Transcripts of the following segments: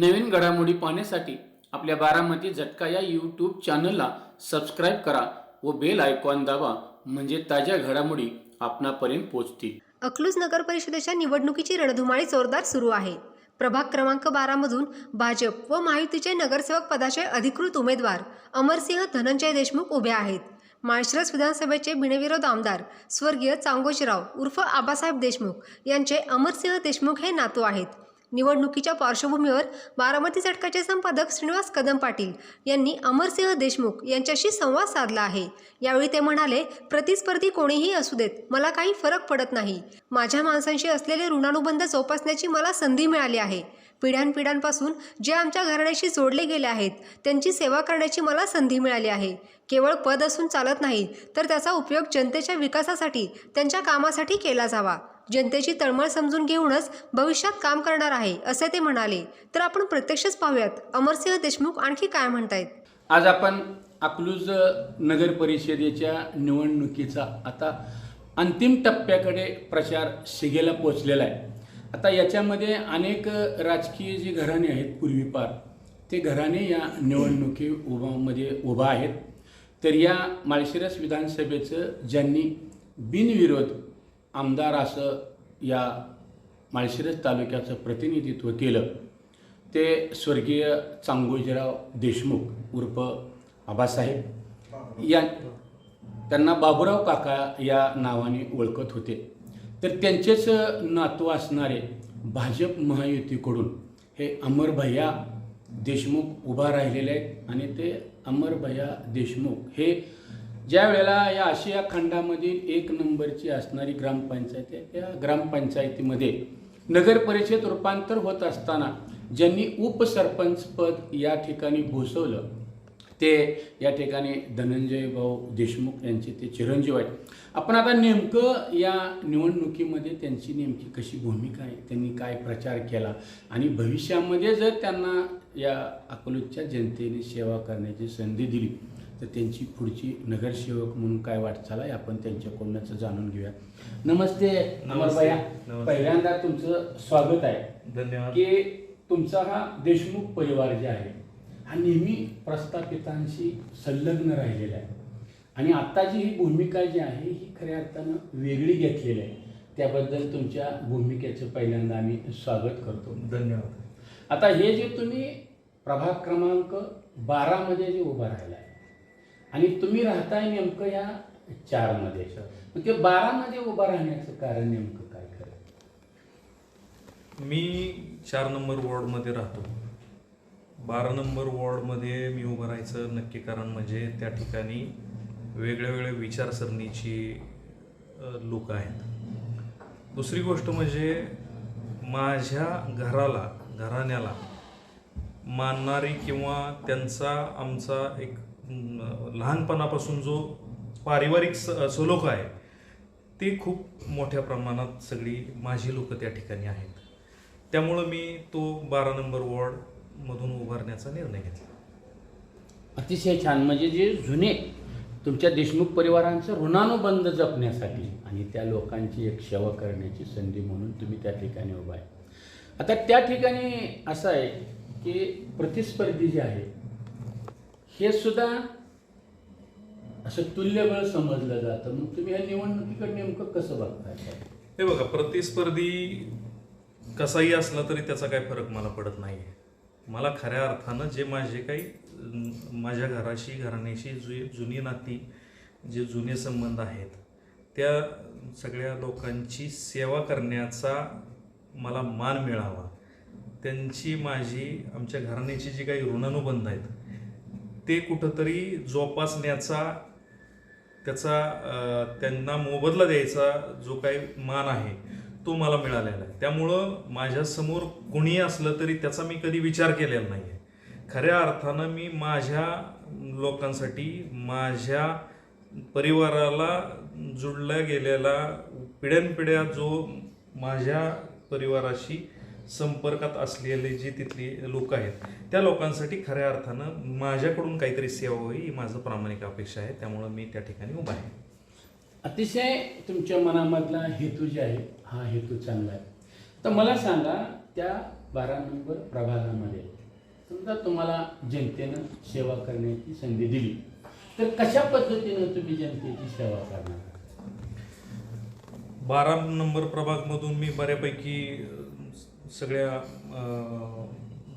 नवीन घडामोडी पाहण्यासाठी आपल्या बारामती झटका या यूट्यूब चॅनलला सबस्क्राईब करा व बेल आयकॉन दाबा म्हणजे ताज्या घडामोडी आपणापर्यंत पोहोचतील. अकलूज नगर परिषदेच्या निवडणुकीची रणधुमाळी जोरदार सुरू आहे. प्रभाग क्रमांक बारामधून भाजप व महायुतीचे नगरसेवक पदाचे अधिकृत उमेदवार अमरसिंह धनंजय देशमुख उभे आहेत. माळशिरस विधानसभेचे बिनविरोध आमदार स्वर्गीय चांगोजीराव उर्फ आबासाहेब देशमुख यांचे अमरसिंह देशमुख हे नातू आहेत. निवडणुकीच्या पार्श्वभूमीवर बारामती झटकाचे संपादक श्रीनिवास कदम पाटील यांनी अमरसिंह देशमुख यांच्याशी संवाद साधला आहे. यावेळी ते म्हणाले प्रतिस्पर्धी कोणीही असू देत मला काही फरक पडत नाही. माझ्या माणसांशी असलेले ऋणानुबंध जोपासण्याची मला संधी मिळाली आहे. पिढ्यानपिढ्यांपासून जे आमच्या घराण्याशी जोडले गेले आहेत त्यांची सेवा करण्याची मला संधी मिळाली आहे. केवळ पद असून चालत नाही तर त्याचा उपयोग जनतेच्या विकासासाठी त्यांच्या कामासाठी केला जावा. जनतेची तळमळ समजून घेऊनच भविष्यात काम करणार आहे असे ते म्हणाले. तर आपण प्रत्यक्षच पाहूयात. अमरसिंह देशमुख आणखी काय म्हणतायत? आज आपण अकलूज नगर परिषदेच्या निवडणुकीचा आता अंतिम टप्प्याकडे प्रचार शिगेला पोचलेला आहे. आता याच्यामध्ये अनेक राजकीय जी घराणे आहेत पूर्वीपार ते घराणे या निवडणुकी उभामध्ये उभा आहेत. तर या माळशिरस विधानसभेचं ज्यांनी बिनविरोध आमदार असं या माळशिरस तालुक्याचं प्रतिनिधित्व केलं ते स्वर्गीय चांगोजीराव देशमुख उर्फ आबासाहेब या त्यांना बाबूराव काका या नावाने ओळखत होते. तर त्यांचेच नातू असणारे भाजप महायुतीकडून हे अमरभैया देशमुख उभा राहिलेले आहेत आणि ते अमरभैया देशमुख हे ज्या वेळेला या आशिया खंडामधील एक नंबरची असणारी ग्रामपंचायत आहे त्या ग्रामपंचायतीमध्ये नगर परिषद रूपांतर होत असताना ज्यांनी उपसरपंच पद या ठिकाणी भूषवलं ते या ठिकाणी धनंजय भाऊ देशमुख यांचे ते चिरंजीव आहेत. आपण आता नेमकं या निवडणुकीमध्ये त्यांची नेमकी कशी भूमिका आहे त्यांनी काय प्रचार केला आणि भविष्यामध्ये जर त्यांना या अकलूजच्या जनतेने सेवा करण्याची संधी दिली तर त्यांची पुढची नगरसेवक म्हणून काय वाटचाल आहे आपण त्यांच्याकडूनच जाणून घेऊया. नमस्ते नमस्ते. पहिल्यांदा तुमचं स्वागत आहे. धन्यवाद. की तुमचा हा देशमुख परिवार जे आहे हा नेहमी प्रस्थापितांशी संलग्न राहिलेला आहे. आणि आत्ताची ही भूमिका जी आहे ही खऱ्या अर्थानं वेगळी घेतलेली आहे. त्याबद्दल तुमच्या भूमिकेचं पहिल्यांदा आम्ही स्वागत करतो. धन्यवाद. आता हे जे तुम्ही प्रभाग क्रमांक बारामध्ये जे उभं राहिला आहे आणि तुम्ही राहताय नेमकं या चारमध्ये. म्हणजे बारा बारामध्ये उभं राहण्याचं कारण नेमकं काय खरं? मी चार नंबर वॉर्डमध्ये राहतो. बारा नंबर वॉर्डमध्ये मी उभं राहायचं नक्की कारण म्हणजे त्या ठिकाणी वेगळ्या वेगळ्या विचारसरणीची लोक आहेत. दुसरी गोष्ट म्हणजे माझ्या घराला घराण्याला मानणारी किंवा त्यांचा आमचा एक लहानपणापासून जो पारिवारिक स सलोख आहे ते खूप मोठ्या प्रमाणात सगळी माझी लोक त्या ठिकाणी आहेत. त्यामुळं मी तो बारा नंबर वॉर्डमधून उभारण्याचा निर्णय घेतला. अतिशय छान. म्हणजे जे जुने तुमच्या देशमुख परिवारांचं ऋणानुबंध जपण्यासाठी आणि त्या लोकांची एक सेवा करण्याची संधी म्हणून तुम्ही त्या ठिकाणी उभा आहे. आता त्या ठिकाणी असं आहे की प्रतिस्पर्धी जे आहे हे सुद्धा असं तुल्यबळ समजलं जातं. मग तुम्ही या निवडणुकीकडे नेमकं कसं बघताय? हे बघा प्रतिस्पर्धी कसाही असला तरी त्याचा काही फरक मला पडत नाही आहे मला खऱ्या अर्थानं जे माझे काही माझ्या घराशी घराण्याशी जी जुनी नाती जे जुने संबंध आहेत त्या सगळ्या लोकांची सेवा करण्याचा मला मान मिळावा. त्यांची माझी आमच्या घराण्याची जी काही ऋणानुबंध आहेत ते कुठंतरी जोपासण्याचा त्याचा त्यांना मोबदला द्यायचा जो काही मान आहे तो मला मिळालेला आहे. त्यामुळं माझ्यासमोर कुणीही असलं तरी त्याचा मी कधी विचार केलेला नाही आहे खऱ्या अर्थानं मी माझ्या लोकांसाठी माझ्या परिवाराला जुळला गेलेला पिढ्यानपिढ्या जो माझ्या परिवाराशी संपर्कात असलेले जे तिथली लोक आहेत त्या लोकांसाठी खऱ्या अर्थानं माझ्याकडून काहीतरी सेवा होई ही माझं प्रामाणिक अपेक्षा आहे. त्यामुळं मी त्या ठिकाणी उभा आहे. अतिशय तुमच्या मनामधला हेतू जे आहे हा हेतू चांगला आहे. तर मला सांगा त्या बारा नंबर प्रभागामध्ये समजा तुम्हाला जनतेनं सेवा करण्याची संधी दिली तर कशा पद्धतीनं तुम्ही जनतेची सेवा करणार? बारा नंबर प्रभागमधून मी बऱ्यापैकी सगळ्या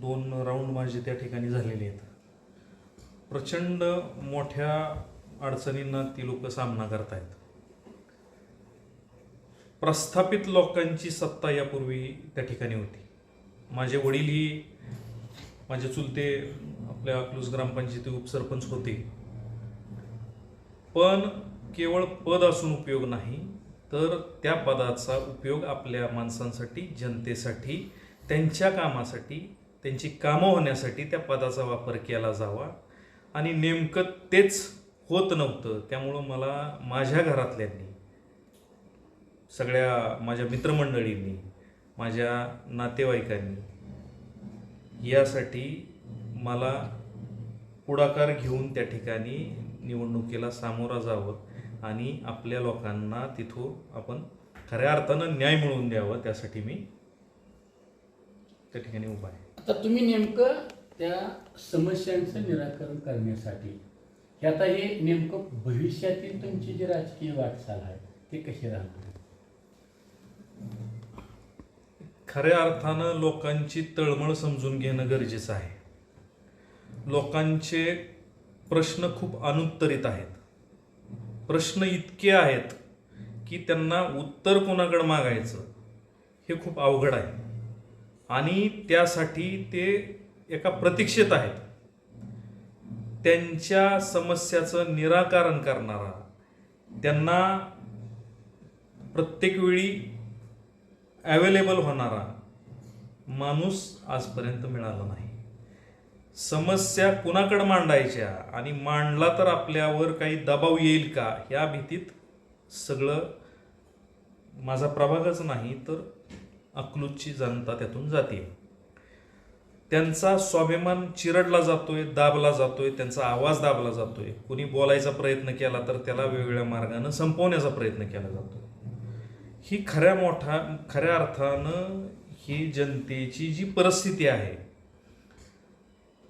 दोन राऊंड माझे त्या ठिकाणी झालेले आहेत. प्रचंड मोठ्या अडचणींना ती लोक सामना करतायत. प्रस्थापित लोकांची सत्ता यापूर्वी त्या ठिकाणी होती. माझे वडीलही माझे चुलते आपल्या अकलूस ग्रामपंचायती उपसरपंच होते. पण केवळ पद असून उपयोग नाही तर त्या पदाचा उपयोग आपल्या माणसांसाठी जनतेसाठी त्यांच्या कामासाठी त्यांची कामं होण्यासाठी त्या पदाचा वापर केला जावा. आणि नेमकं तेच होत नव्हतं त्यामुळं मला माझ्या घरातल्यांनी सगळ्या माझ्या मित्रमंडळींनी माझ्या नातेवाईकांनी यासाठी मला पुढाकार घेऊन त्या ठिकाणी निवडणुकीला सामोरा जावं. आणि आपल्या लोकांना तिथून आपण खऱ्या अर्थानं न्याय मिळवून द्यावं त्यासाठी मी त्या ठिकाणी उभा आहे. आता तुम्ही नेमकं त्या समस्यांचं निराकरण करण्यासाठी हे आता हे नेमकं भविष्यातील तुमची जी राजकीय वाटचाल आहे ते कशी राहणार? खऱ्या अर्थानं लोकांची तळमळ समजून घेणं गरजेचं आहे. लोकांचे प्रश्न खूप अनुत्तरित आहेत. प्रश्न इतके आहेत की त्यांना उत्तर कोणाकडं मागायचं हे खूप अवघड आहे. आणि त्यासाठी ते एका प्रतीक्षेत आहेत. त्यांच्या समस्याचं निराकरण करणारा त्यांना प्रत्येक वेळी ॲवेलेबल होणारा माणूस आजपर्यंत मिळाला नाही. समस्या कुणाकडे मांडायच्या आणि मांडला तर आपल्यावर काही दबाव येईल का? या भीतीत सगळं माझा प्रभागच नाही तर अकलूजची जनता त्यातून जाते. त्यांचा स्वाभिमान चिरडला जातोय दाबला जातोय त्यांचा आवाज दाबला जातोय. कुणी बोलायचा प्रयत्न केला तर त्याला वेगवेगळ्या मार्गानं संपवण्याचा प्रयत्न केला जातो. ही खऱ्या मोठा खऱ्या अर्थानं ही जनतेची जी परिस्थिती आहे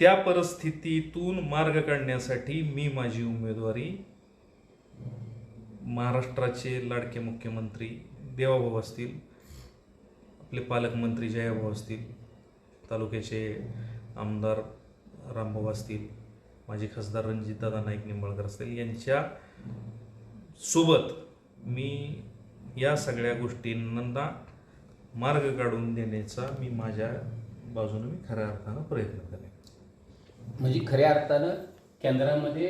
त्या परिस्थितीतून मार्ग काढण्यासाठी मी माझी उमेदवारी महाराष्ट्राचे लाडके मुख्यमंत्री देवाभाऊ असतील आपले पालकमंत्री जयाभाऊ असतील तालुक्याचे आमदार रामभाऊ असतील माझे खासदार रणजितदादा नाईक निंबाळकर असतील यांच्या सोबत मी या सगळ्या गोष्टींना मार्ग काढून देण्याचा मी माझ्या बाजूने मी खऱ्या अर्थानं प्रयत्न करेन. म्हणजे खऱ्या अर्थानं केंद्रामध्ये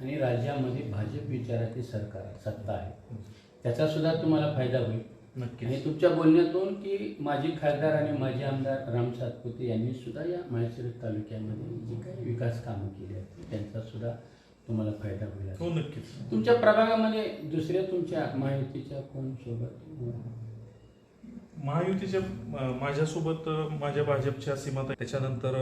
आणि राज्यामध्ये भाजप विचाराची सरकार सत्ता आहे. त्याचा सुद्धा तुम्हाला फायदा होईल. आणि नक्कीच तुमच्या बोलण्यातून की माजी खासदार आणि माजी आमदार राम सातपुते यांनी सुद्धा या माळशिरस तालुक्यामध्ये जी काही विकास कामं केली आहेत त्यांचा सुद्धा तुम्हाला फायदा होईल. हो नक्कीच. तुमच्या प्रभागामध्ये दुसऱ्या तुमच्या माहितीच्या कोण सोबत? महायुतीच्या माझ्यासोबत माझ्या भाजपच्या सीमात त्याच्यानंतर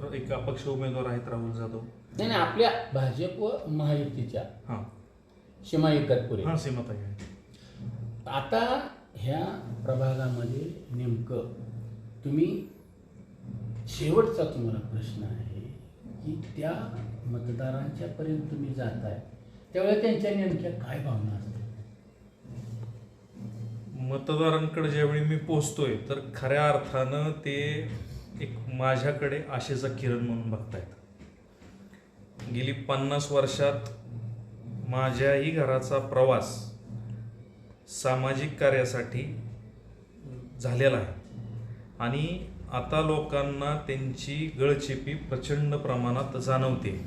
तर एक अपक्ष उमेदवार आहेत राहुल जाधव. नाही नाही आपल्या भाजप व महायुतीच्या हां. सीमा एकतपुरे. हां सीमाताई आहे आता ह्या प्रभागामध्ये नेमकं तुम्ही शेवटचा तुम्हाला प्रश्न आहे की त्या मतदारांच्या पर्यंत तुम्ही जाताय त्यावेळेला त्यांच्या नेमक्या काय भावना असतात? मतदारांकडे ज्यावेळी मी पोहोचतोय तर खऱ्या अर्थानं ते एक माझ्याकडे आशेचा किरण म्हणून बघतायत. गेली पन्नास वर्षात माझ्याही घराचा प्रवास सामाजिक कार्यासाठी झालेला आहे. आणि आता लोकांना त्यांची गळचेपी प्रचंड प्रमाणात जाणवते.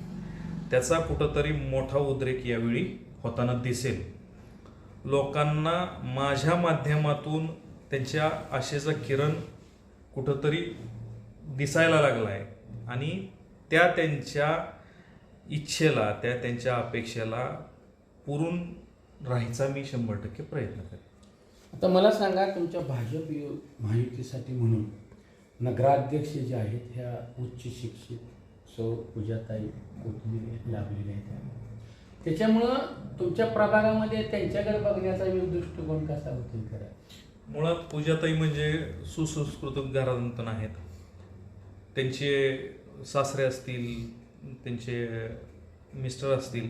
त्याचा कुठंतरी मोठा उद्रेक यावेळी होताना दिसेल. लोकांना माझ्या माध्यमातून त्यांच्या आशेचं किरण कुठंतरी दिसायला लागला आहे आणि त्या त्यांच्या इच्छेला त्या त्यांच्या अपेक्षेला पुरून राहायचा मी शंभर टक्के प्रयत्न करेन. आता मला सांगा तुमच्या भाजप यु- महायुतीसाठी म्हणून नगराध्यक्ष जे आहेत ह्या उच्च शिक्षित सौ पूजाताई कोथमिरे लाभलेल्या आहेत. त्याच्यामुळं तुमच्या प्रभागामध्ये त्यांच्याकडे बघण्याचा मी दृष्टिकोन कसा होतील खरं? मुळात पूजाताई म्हणजे सुसंस्कृत घरातून आहेत. त्यांचे सासरे असतील त्यांचे मिस्टर असतील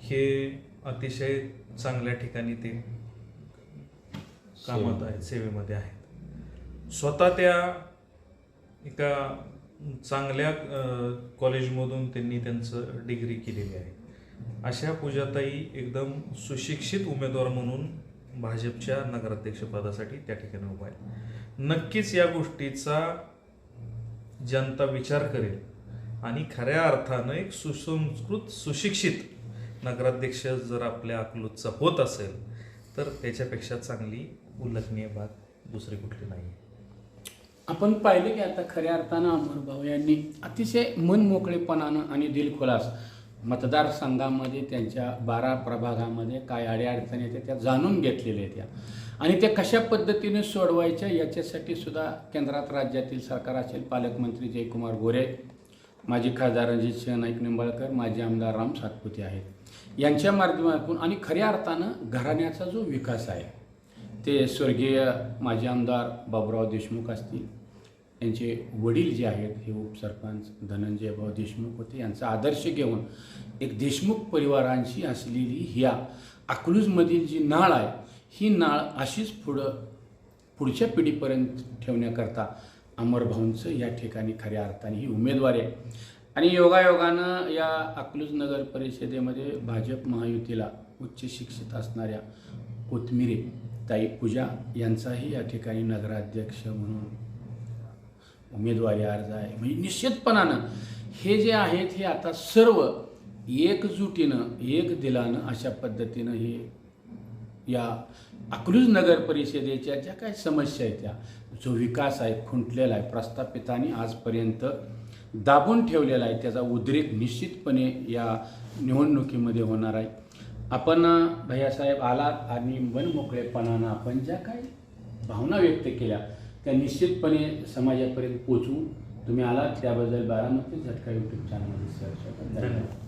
हे अतिशय चांगल्या ठिकाणी ते कामात आहेत सेवेमध्ये आहेत. स्वतः त्या एका चांगल्या कॉलेजमधून त्यांनी त्यांचं डिग्री केलेली आहे. अशा पूजाताई एकदम सुशिक्षित उमेदवार म्हणून भाजपच्या नगराध्यक्षपदासाठी त्या ठिकाणी उभा आहे नक्कीच या गोष्टीचा जनता विचार करेल. आणि खऱ्या अर्थानं एक सुसंस्कृत सुशिक्षित नगराध्यक्ष जर आपल्या अकलूतचा होत असेल तर त्याच्यापेक्षा चांगली उल्लेखनीय बात दुसरी कुठली नाही आपण पाहिलं की आता खऱ्या अर्थानं अमरभाऊ यांनी अतिशय मनमोकळेपणानं आणि दिलखुलास मतदारसंघामध्ये त्यांच्या बारा प्रभागामध्ये काय अडीअडचणी त्या जाणून घेतलेल्या त्या आणि त्या कशा पद्धतीने सोडवायच्या याच्यासाठी सुद्धा केंद्रात राज्यातील सरकार असेल. पालकमंत्री जयकुमार गोरे माजी खासदार रणजित सिंह नाईक निंबाळकर माजी आमदार राम सातपुते आहेत. यांच्या माध्यमातून आणि खऱ्या अर्थानं घराण्याचा जो विकास आहे ते स्वर्गीय माजी आमदार बाबुराव देशमुख असतील यांचे वडील जे आहेत हे उपसरपंच धनंजयभाऊ देशमुख होते. यांचा आदर्श घेऊन एक देशमुख परिवारांशी असलेली ह्या अकलूजमधील जी नाळ आहे ही नाळ अशीच पुढं पुढच्या पिढीपर्यंत ठेवण्याकरता अमरभाऊंचं या ठिकाणी खऱ्या अर्थाने ही उमेदवारी आहे. आणि योगायोगानं या अकलूज नगर परिषदेमध्ये भाजप महायुतीला उच्च शिक्षित असणाऱ्या कोथमिरे ताई पूजा यांचाही या ठिकाणी नगराध्यक्ष म्हणून उमेदवारी अर्ज आहे. म्हणजे निश्चितपणानं हे जे आहेत हे आता सर्व एकजुटीनं एक दिलानं अशा पद्धतीनं हे या अकलूज नगर परिषदेच्या ज्या काही समस्या आहेत त्या जो विकास आहे खुंटलेला आहे प्रस्थापितांनी आजपर्यंत दाबून ठेवलेला आहे त्याचा उद्रेक निश्चितपणे या निवडणुकीमध्ये होणार आहे. आपण भैयासाहेब आलात आणि मनमोकळेपणानं आपण ज्या काही भावना व्यक्त केल्या त्या निश्चितपणे समाजापर्यंत पोचवू तुम्ही आलात त्याबद्दल बारामती झटका यूट्यूब चॅनलमध्ये सहर्ष धन्यवाद.